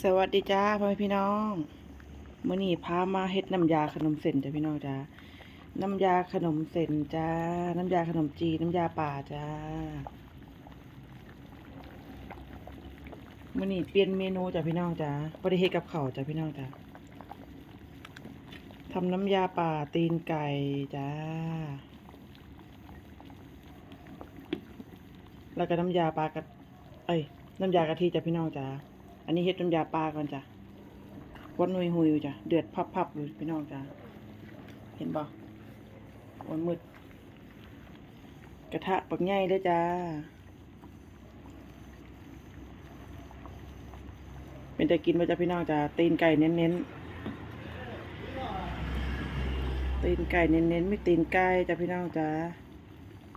สวัสดีจ้าพ่อแม่พี่น้องมื้อนี้พามาเฮ็ดน้ำยาขนมเส้นจ้ะพี่น้องจ้าน้ำยาขนมเส้นจ้า น้ำยาขนมจีนน้ำยาป่าจ้ามื้อนี้เปลี่ยนเมนูจ้ะพี่น้องจ้าบ่ได้เฮ็ดกับเขาจ้ะพี่น้องจ้าทำน้ำยาป่าตีนไก่จ้า แล้วก็น้ำยาปลากระ เอ้ย น้ำยากะทิจ้ะพี่น้องจ้า อันนี้เฮ็ดน้ำยาปลาก่อนจ้ะวนหุยหุยอยู่จ้ะ เดือดพับพับๆอยู่พี่น้องจ้าเห็นบ่วนมืด กระทะปักใหญ่เลยจ้า เป็นแต่กินมาจ้ะพี่น้องจ้าตีนไก่เน้นๆ ตีนไก่เน้นๆ ไม่ตีนไก่จ้ะพี่น้องจ้า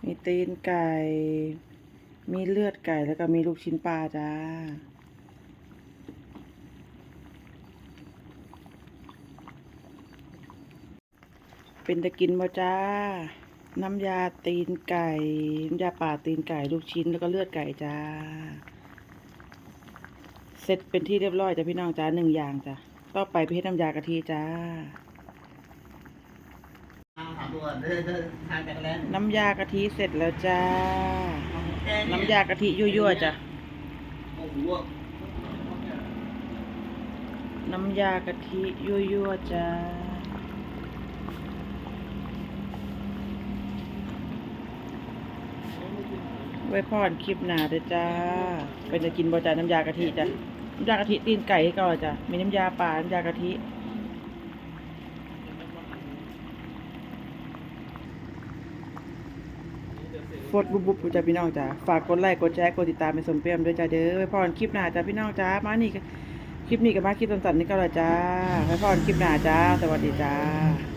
มีตีนไก่ มีเลือดไก่แล้วก็มีลูกชิ้นปลาจ้า เป็นตะกินบ่จ้า น้ำยาตีนไก่น้ำยาป่าตีนไก่ลูกชิ้นแล้วก็เลือดไก่จ้า เสร็จเป็นที่เรียบร้อยจ้ะพี่น้องจ้าหนึ่งอย่างจ้ะต่อไปไปเฮ็ดน้ำยากะทิจ้า น้ำยากะทิเสร็จแล้วจ้า น้ำยากะทิยั่วๆจ้ะน้ำยากะทิยั่วๆจ้า ไว้พอนคลิปหนาเด้อจ้า เป็นจะกินบ่จ้าน้ำยากะทิจ้ะ น้ำยากะทิตีนไก่ให้ก่อนจ้ะ มีน้ำยาป่าน้ำยากะทิโฟดบุบบุบจ้าพี่น้องจ้า ฝากกดไลค์กดแชร์กดติดตามไปสมเปียมด้วยจ้าเด้อไว้พอนคลิปหน้าจ้าพี่น้องจ้า มานี่ก็คลิปนี้ก็มาคลิปสั้นๆนี่ก็และจ้าไว้พอนคลิปหน้าจ้า สวัสดีจ้า